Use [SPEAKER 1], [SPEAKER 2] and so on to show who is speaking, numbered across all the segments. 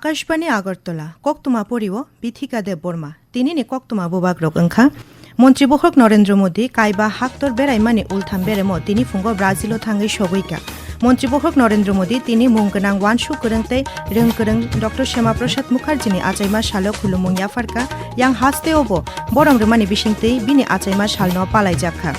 [SPEAKER 1] আকাশবাণী আগরতলা, কক্তমা পরিব বিথিকা দেব বর্মা। তিনি নি কক্তমা বুবাক রক ওংখা মন্ত্রীবহক নরেন্দ্র মোদী, কাইবা হাক্তর বেড়াইমানি উলথাম বেরেমো তিনি ফুঙ্গ ব্রাজিল থাঙ্গै সবৈকা মন্ত্রীবহক নরেন্দ্র মোদী, তিনি মুংগনাং ওয়ানসু করংতে রংকরং ডক্টর শ্যামা প্রসাদ মুখার্জিনি আচাইমা সালো খুলুমুং ইয়াফারকা ইয়াং হাসতে ওবো, বরং রমানি বিসিংতেই বিনি আচাইমা সালনো পালাই জাখা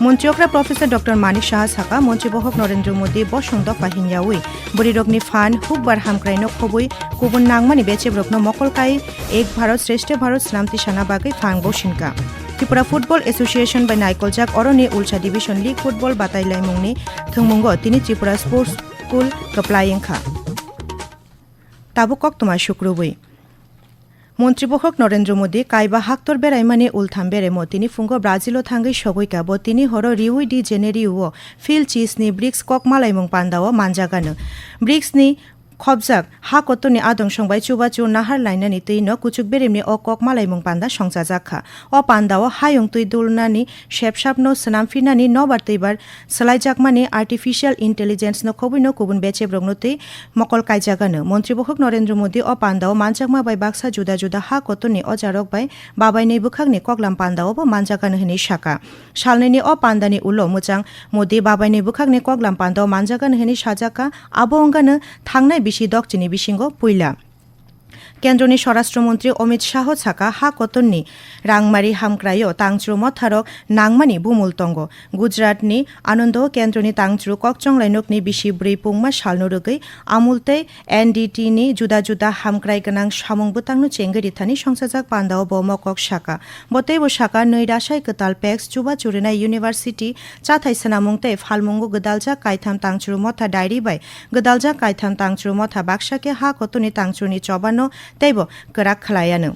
[SPEAKER 1] মন্ত্রীকরা প্রফেসর ডক্টর মানিক সাহা সাকা মন্ত্রীবহক নরেন্দ্র মোদী বসং দফা হিংয়াউই বরিরকনি ফান হুকবার হামক্রাইনো খবই, কুবুন নাংমানি বেচেব্রকনো মকলকাই এক ভারত শ্রেষ্ঠ ভারত স্নামতি সানা বাগৈ ফাং বসিনকা ত্রিপুরা ফুটবল এসোসিয়েশন বাই নাইকলজাক অরনি উলসা ডিভিশন লিগ ফুটবল বাতাইলাই মুংনি থংমুঙ্গ তিনি ত্রিপুরা স্পোর্টস স্কুল কপ্লাইংখা তাবুকক তোমার শুক্রবই মন্ত্রীবহক নরেন্দ্র মোদী, কাইবা হাক্তর বেড়াইমানি উলথাম বেরেমো তিনি ফুঙ্গ ব্রাজিল থাঙ্গি সগৈকা ব তিনি হর রিউই ডি জেনেরিউ ফিল চিসনি ব্রিক্স ককমালাইমুং পান্দাও মানজাগানো ব্রিক্সনি খবজাক ha kotoni adong songbai chuba chu nahar lainani tuino kuchuk berimni o kok malaimung panda songcha jakha o panda o hayung tui dulnani shepshapno snamfinani nobar tuibar salaijakmani artificial intelligence no khobino kubun beche brogno tui mokol kaijagano মন্ত্রী বহক নরেন্দ্র মোদী ও পান্দাও মানজাকমা বাই বাক্সা জুদা জুদা হা কতনি ও জারক by বাবাই nei বুখাগনি কগলাম পান্দাও বো মানজাগানো হনি শাকা সালনেনি ও পান্দানি উলো মুচাং মোদী বাবাই nei বুখাগনি কগলাম পান্দাও মানজাগানো হনি সাজাকা আবো অঙ্গানো থাংনাই বিশি দক চিনি বিশিঙ্গ পুইলা। কেন্দ্রনি স্বরাষ্ট্রমন্ত্রী অমিত শাহ ছাকা হা কতন্নি, রাংমারি হামক্রাইও তাংচ্রু মথারক, নাংমানি বুমুলতঙ্গ, গুজরাটনি আনন্দ কেন্দ্রনি তাংচু ককচংলাইনকনি বিশি ব্রী পুংমা সালনুরগৈ আমুলতে এনডিটিনি জুদা জুদা হামক্রাই গনাং সামংবুতাংনু চেঙ্গরিথানি সংসাজাক পান্দাও শাকা বতে বতেইব শাকা নৈ রাসাই কতাল pecks চুবা চুরিনা university চাথাই সেনামুংতে ফালমুঙ্গু গদালজা কাইথাম তাংচ্রু Motha diary by, গদালজা কাইথাম তাংচ্রু মথা বাক্সাকে হা কতনি তাংচুরনি চবানো তাইব করাক খালায়ানো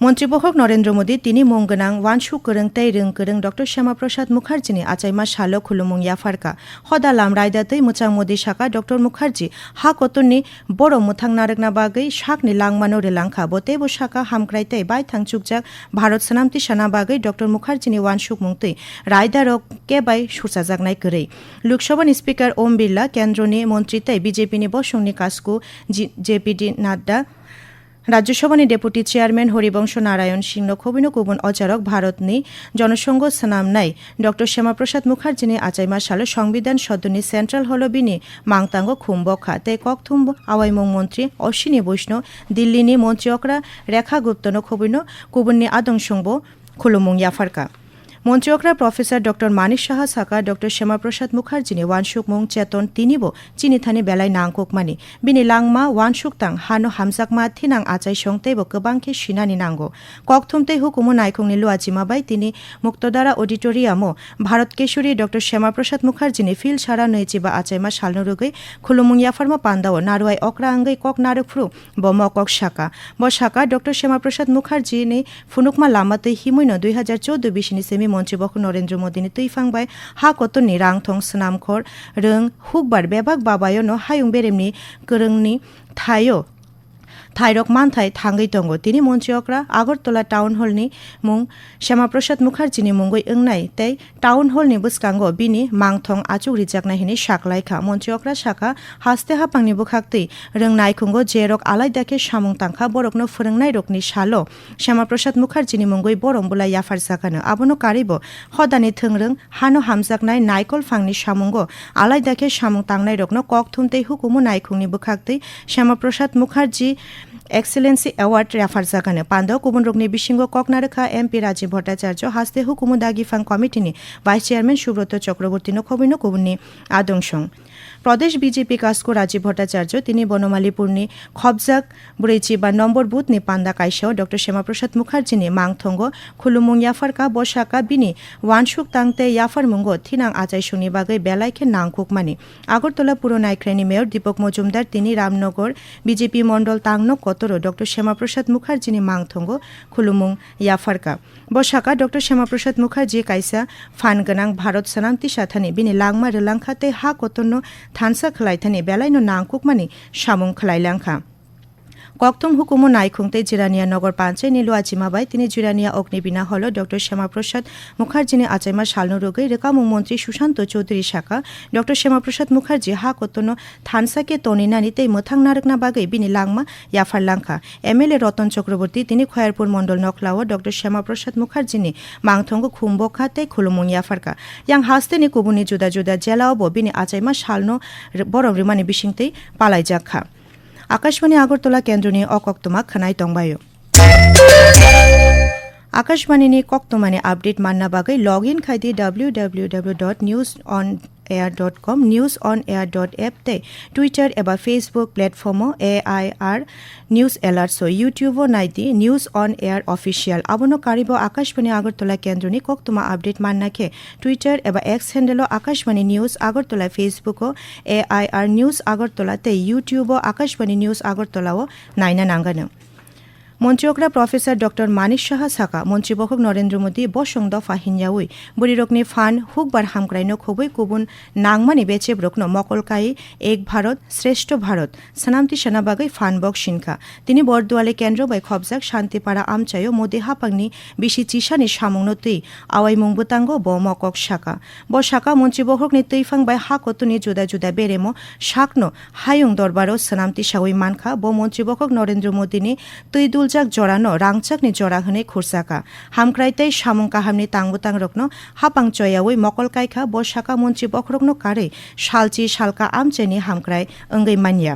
[SPEAKER 1] মন্ত্রীপক্ষক নরেন্দ্র মোদী তিনি মঙ্গনাং ওয়ানসু করং তৈ রং করং ডক্টর শ্যামাপ্রসাদ মুখার্জিনি আচাইমা সালো খুলুমুং ইয়াফারকা হদা লাম রায়দাতৈ মুচাং মোদী সাকা ড মুখার্জি হা কতনি বড় মুথাং নারকনা বাগৈ শাকনি লাংমানো রেলাংখা বতেব হামক্রাই তৈ বাই থাংচুকজাক ভারত সনামতি সানা বাগৈ ডক্টর মুখার্জিনি ওয়ানসুক মুংতৈ রায়দারক কে বাই সুরসাজাগনাই কरै লোকসভা স্পিকার ওম বিড়লা কেন্দ্রনি মন্ত্রীতৈ বিজেপিনি বসংনি কাসকু জেপিডি নাড্ডা রাজ্যসভানি ডেপুটি চেয়ারম্যান হরিবংশ নারায়ণ সিংহ খবিন কুবন অচারক ভারত নি জনসংঘ সানামনাই ড শ্যামাপ্রসাদ মুখার্জিনি আচাইমা সালে সংবিধান সদনী সেন্ট্রাল হল হলবিনি মাংতাঙ্গ খুম্বখা। তে থুম্ব আওয়াইমং মন্ত্রী অশ্বিনী বৈষ্ণব দিল্লিনি মন্ত্রী অকরা রেখা গুপ্তন খবিনো কুবননি আদংসংব খুলুমুং ইয়াফারকা। মন্ত্রীকরা প্রফেসর ডক্টর মানিক সাহা সাকা ডক্টর শ্যামাপ্রসাদ মুখার্জিনি ওয়ানসুক মুং চেতন তিনিবো চিনিথানি বেলায় নাংকুকমানি বিনি লাংমা, ওয়ানসুক তাং, হানো হামজাকমা থিনাং আচাই সংতেবো গোবাংকে সিনানি নাঙ্গো ককথুমতে হুকুমু নাইখংনি লুয়াজিমাবাই তিনি মুক্তদারা অডিটোরিয়ামও ভারত কেশরী ডক্টর শ্যামাপ্রসাদ মুখার্জিনি ফিল সারা নৈচিবা আচাইমা সালনুরুগৈ খুলুমুং ইয়াফারমা পান্দাও, নারুয়াই অকরা আঙ্গৈ কক নারুফ্রু বম কক শাকা ব শাকা ডক্টর শ্যামাপ্রসাদ মুখার্জিনি ফুনুকমা লামাতৈ হিমুইন দুই হাজার চৌদ্দ বিশিনি সেমি মন্ত্রীবক নরেন্দ্র মোদীনি তুইফাংবাই হা কতনি রাংথং স্নামখর রং হুকবার বেবাক বাবায়নো হায়ুং বেরেমনি করংনি থায়ো। থাইরক মানথাই থাঙ্গৈ দঙ্গ তিনি মন্ত্রীকরা আগরতলা টাউন হলনি মুং শ্যামাপ্রসাদ মুখার্জিনি মুঙ্গৈ ওংনাই তাই টাউন হলনি বুসকাঙ্গ বিনি মাংথং আচুক রিজাকনাই হিনি সাকলাইখা মন্ত্রীকরা শাখা হাসতে হাপাংনি বুখাক্তৈ যে রক আলাই দেখে সামুং তাংখা বরকনো ফোরংনাই রকনি সালো শ্যামাপ্রসাদ মুখার্জিনি মুঙ্গৈ বরং বুলাই ইয়াফার জাকানো আবনো কারিব হদানি থংরং হানো হামজাকনাই নাইকল ফাংনি সামুঙ্গ। আলাই দেখে সামুং তাংনাই রকনো কক থুমতেই হুকুমু নাইখুংনি বুখাক্তৈ। Syama Prasad Mukherjee excellence award refer জাগানে। পান্দাও কুবুন রগ্নি বিশিঙ্গ ককনারেখা এমপি রাজীব ভট্টাচার্য, হাস্তে হুকুমু দাগিফাং কমিটিনি, ভাইস চেয়ারম্যান সুব্রত চক্রবর্তী নখবিন কুবুনি আদংসং প্রদেশ বিজেপি কাসকো রাজীব ভট্টাচার্য, তিনি বনমালীপুরনি খবজাক বুড়েচি বা নম্বর বুথনি পান্দা কাইসাও ডক্টর শ্যামাপ্রসাদ মুখার্জিনি, মাংথঙ্গ, খুলুমুং ইয়াফারকা, বসাকা, বিনি, ওয়ানসুক, তাংতে, ইয়াফার মুঙ্গ, থিনাং, আচাই শুনি বাগৈ বেলাইখে নাংকুকমানি আগরতলা পুর নাইক্রেনি মেয়র দীপক মজুমদার, তিনি রামনগর বিজেপি মন্ডল তাংন কতরো ডক্টর শ্যামাপ্রসাদ মুখার্জিনি, মাংথঙ্গ, খুলুমুং ইয়াফারকা। বসাকা ডক্টর শ্যামাপ্রসাদ মুখার্জি, কাইসা, ফানগনাং, ভারত সানামতি সাথানি, বিনি, লাংমা, রেলাংখাতে, হা কতন্ন থানসা খলাইথানি বেলাইনো নাংকুকমানি সামুং খলাইলাংখা কক্তম হুকুমো নাইখুংতে জিরানিয়া নগর পাঞ্চে নিলু আচিমাবাই তিনি জিরানিয়া অগ্নিবিনা হল ডক্টর শ্যামাপ্রসাদ মুখার্জিনি আচাইমা সালনো রোগে রেকামুং মন্ত্রী সুশান্ত চৌধুরী শাখা, ডক্টর শ্যামাপ্রসাদ মুখার্জি হা কতনো থানসাকে তনিনানিতে মোথাং নারকনা বাগে বিনি লাংমা ইয়াফার লাংখা। এমএলএ রতন চক্রবর্তী, তিনি খয়ারপুর মন্ডল নকলাও ডক্টর শ্যামাপ্রসাদ মুখার্জিনি মাংথঙ্গ খুম্বখাতে খুলুমুং ইয়াফারকা। ইয়াং হাস্তেনি কুবুনি জুদা জুদা জেলাও বিনি আচাইমা সালনো বরম রিমানি বিশিংতেই পালাই জাখা আকাশবাণী আগরতলা কেন্দ্রনি অকক্তমা খানাই তংবায়ো আকাশবাণীনি কক্তমানে আপডেট মান্না বাগৈ log in খাইদি W W W dot news on air dot com news on air dot app তে টুইটার এবা ফেসবুক প্লেটফর্মো এ আই আর নিউজ এলার্টসো ইউটিউবো নাইদি নিউজ অন এয়ার অফিসিয়াল আবনো কারিব আকাশবাণী আগরতলা কেন্দ্রনি কক্তমা আপডেট মান্নাকে টুইটার এবা এক্স হ্যান্ডেলো আকাশবাণী নিউজ আগরতলা ফেসবুকো এ আই আর নিউজ আগরতলাতে ইউটিউবো আকাশবাণী নিউজ আগরতলাও নাইনা নাঙ্গানো মন্ত্রীকরা প্রফেসর ডক্টর মানিক সাহা সাকা, মন্ত্রীবহক নরেন্দ্র মোদী বসং দফা হিনয়াউই বুড়িরকনি ফান হুকবার হামক্রাইনো খুবই, কুবুন নাংমানি বেচে ব্রকনো মকলকাই, এক ভারত, শ্রেষ্ঠ ভারত, সানামতি ফান বক সিনখা তিনি বরদুয়ালে কেন্দ্র বাই খবজাক শান্তিপাড়া আমচাইও মোদী হাপাংনি বিশি চিসানি সামংনতই আওয়াই মুংবুতাঙ্গ ব মকক শাকা ব সাকা শাকা মন্ত্রীবহকনি তৈফাং বাই হা কতনি জুদা জুদা বেরেমো, শাকনো হায়ুং দরবারও সানামতি সাউই মানখা। ব মন্ত্রীবহক নরেন্দ্র মোদীনি তৈদুল তুলজাক জরানো রাংচাকনি জরা হনে খুরসাকা। হামক্রাইতাই সামং কাহামনি তাংবুতাং রকনো হাপাং চয়াওই মকল কাইখা বসাকা মন্ত্রী বখরকনো কারে, শালচি শালকা আমচেনি হামক্রাই অঙ্গৈ মানিয়া।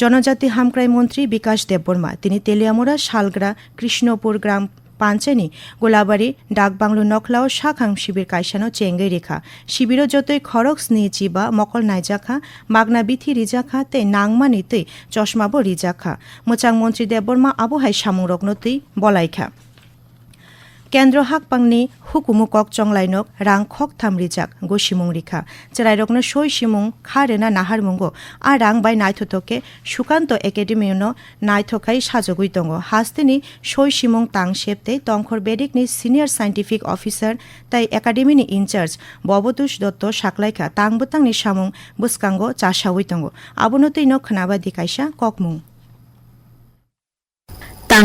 [SPEAKER 1] জনজাতি হামক্রাই মন্ত্রী বিকাশ দেববর্মা, তিনি তেলিয়ামুড়া, শালগ্রা, কৃষ্ণপুর গ্রাম পাঞ্চেনি গোলাবাড়ি, ডাকবাংলো নখলাও শাখাং শিবির কাইসানো চেঙ্গে রেখা। শিবিরও যতই খরক নিয়ে জিবা, মকল নাইজাখা মাগনা বিথি রিজাখা তে নাংমা নিতে চশমাবো রিজাখা মোচাং মন্ত্রী দেববর্মা আবহাই সামুরগ্নতেই বলাইখা কেন্দ্র হাকপাংনি হুকুমু কক চংলাইনক রাং খক থাম রিজাক গো সিমুং রিখা, চেরাইরকনো সই সিমুং খারেনা নাহার মুঙ্গো, আর রাং বাই নাইথতকে সুকান্ত একাডেমিউনো নাইথকাই সাজগুই দङ হাস্তিনি সই সিমুং তাং সেপতে তংখর বেডিকনি সিনিয়র সাইন্টিফিক অফিসার, তাই একাডেমিনি ইনচার্জ, ববতুষ দত্ত সাকলাইখা তাংবুতাংনি সামুং, বুসকাঙ্গ চাসাউই দङ আবনতই ন খনাবাদি কাইসা ককমুং।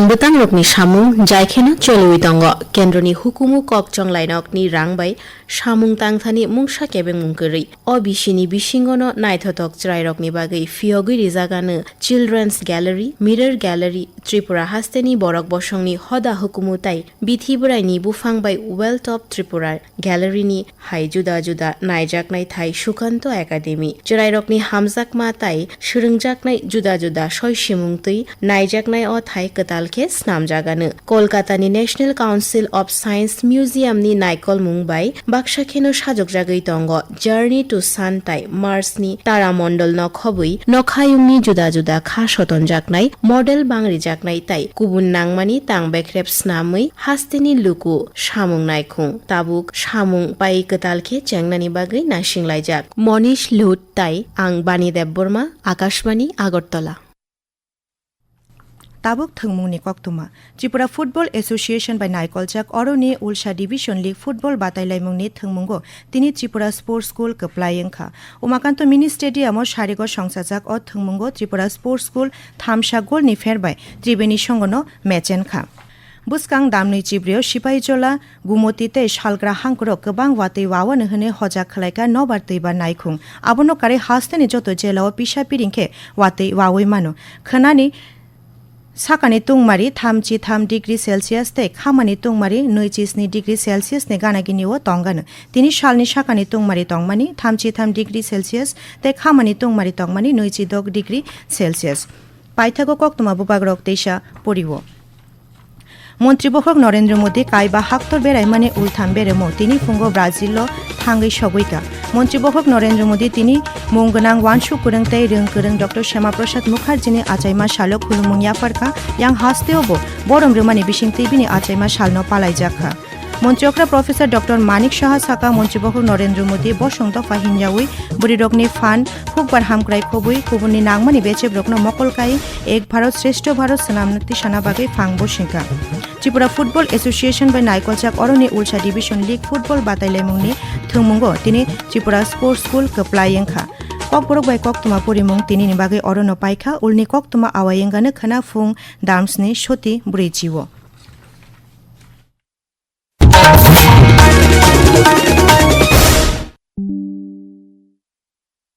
[SPEAKER 2] তাংবুতাং রকনি সামুং জাইখেনা চলুইতঙ্গ। কেন্দ্রনি হুকুমু ককচং লাইনকনি রাংবাই সামুং তাংথানি মুংসা কেবেং মুংকরি অবিসিনি বিসিঙ্গন নাইথতক চ্রাইরকনি বাগৈ ফিয়গৈ রিজাগানো children's gallery, mirror gallery, Tripura হাস্তেনি বরক বসংনি হদা হুকুমু তাই বিথিবরাইনি বুফাংবাই ওয়েলথ অফ ত্রিপুরার গ্যালারিনি হাই জুদা জুদা নাইজাকনাই থাই সুকান্ত একাডেমি। চরাইরকনি হামজাকমা তাই সুরুংজাকনাই জুদা জুদা সয় সিমুংতৈ নাইজাকনাই অ থাই কতালকে স্নাম জাগানো। কলকাতানি ন্যাশনাল কাউন্সিল অফ সায়েন্স মিউজিয়ামনি নাইকল মুংবাই বাক্সাখেনো সাজক জাগৈ তঙ্গ। জার্নি টু সানটাই মার্সনি তারামণ্ডল নখবই নখায়ুংনি জুদা জুদা খা সতন জাকনাই মডেল বাংরি জাকনাই তাই। কুবুন নাংমানি তাং বেখ্রেপ স্নামৈ হাস্তেনি লুকু সামুং নাইখুং। তাবুক সামুং পাই কতালকে চেংনানি বাগৈ নাসিংলাইজাক মনীষ লুট তাই, আং বাণী দেববর্মা, আকাশবাণী, আগরতলা।
[SPEAKER 1] তাবুক থংমুংনি কক্তমা। ত্রিপুরা ফুটবল এসোসিয়েশন বাই নাইকলচাক অরনে উলসা ডিভিশন লিগ ফুটবল বাতাইলাইমুংনি থংমুঙ্গ তিনি ত্রিপুরা স্পোর্টস স্কুল কপ্লাইংখা উমাকান্ত মিনি স্টেডিয়ামও সারিগড় সংসাচাক অ থংমুঙ্গ ত্রিপুরা স্পোর্টস স্কুল থামসা গোল গোলনি ফেরবাই ত্রিবেণী সঙ্গন ম্যাচেনখা। বুসকাং দামনি চিবরিও সিপাহীজলা গুমতিতে সালগ্রা হাংকর গবাং ওয়াতে ওয়াওয়ান হনে হজা খলাইকা নবার তৈবার নাইখুং। আবনো কারে হাস্তেনি যত জেলাও পিসা পিরিংখে ওয়াতে ওয়াওই মানো। খনানি 사간이 똥마리 탐지 থাম ডিগ্রি সেলসিয়াস তে খামানি তুংমারি নৈচি স্নি ডিগ্রি সেলসিয়াস নে গানাগি নিও তঙ্গান তিনি সালনি সাকানি তুংমারি তংমানি থামচি থাম ডিগ্রি সেলসিয়াস তে খামানি তুংমারি তংমানি নৈচি দগ ডিগ্রি সেলসিয়াস পাইথাগো কক তোমা বুবাগ রক পড়িব মন্ত্রীবহক নরেন্দ্র মোদী কাইবা হাক্তর বেড়াই মানে উলথাম বেরেমো তিনি ফুঙ্গ ব্রাজিল থাঙ্গৈ সগৈকা মন্ত্রীবহক নরেন্দ্র মোদী তিনি মুংগনাং ওয়ানসু কুরংতাই রং কুরং ডক্টর শ্যামাপ্রসাদ মুখার্জি আচাইমা শালক খুলুমুং ইয়াফারকা। ইয়াং হাস্তেও বরম রুমানি বিশিং তিবিনি আচাইমা শালন পালাই জাখা মন্ত্রীকরা প্রফেসর ডক্টর মানিক সাহা সাকা মন্ত্রীবহক নরেন্দ্র মোদী, বসন্ত ফাহিনজাউই বুড়িরকনি ফান হুকবার হামক্রাই খবুই কুবুনি নাংমানি বেচে ব্রকনো মকলকাই এক ভারত শ্রেষ্ঠ ভারত সনামনতি সানাবাগে ফাংবো সিংকা। ত্রিপুরা ফুটবল এসোসিয়েশন বাই নাইকলচাক অরনি উলসা ডিভিশন লিগ ফুটবল বাতাইলাইমুংনি থংমুঙ্গো তিনি Tripura sports school kok borok bai kok tuma porimung tini ni bagui orono paikha ulni kok tuma awayengano khana phung damsni shoti buri jiwo